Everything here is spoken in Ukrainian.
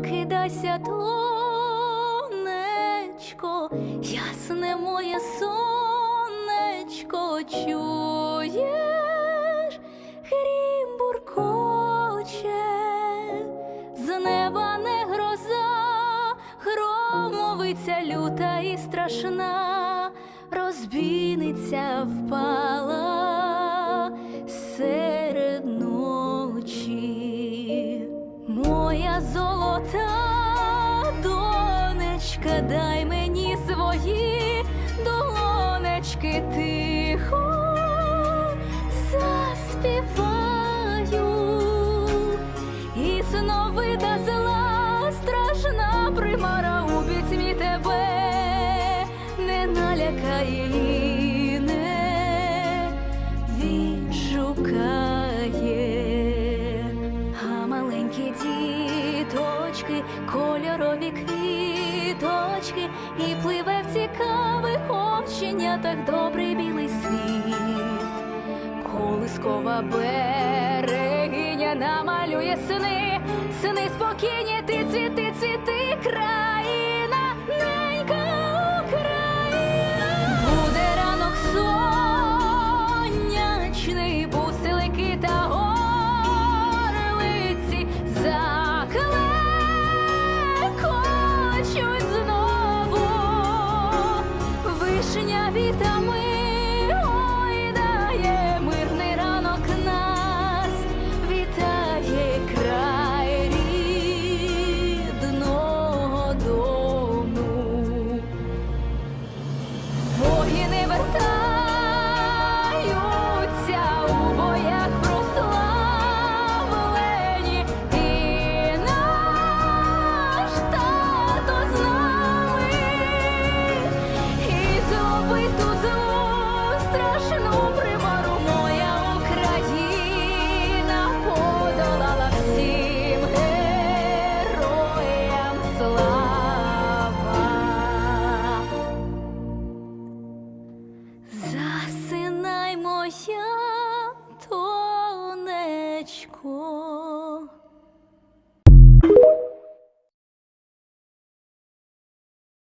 прокидайся, тонечко, ясне моє сонечко, чуєш, грім буркоче, з неба не гроза, громовиця люта і страшна, розбійниця впала серед ночі. Моя золота донечка, дай мені свої долонечки тихо заспіваю. І сновида зла страшна примара у пітьмі тебе не налякає кольорові квіточки, і пливе в цікавих оченятах добрий білий світ. Колискова берегиня намалює сни, сни спокійні, ти цвіти, цвіти, країна, вишня моя тонечко.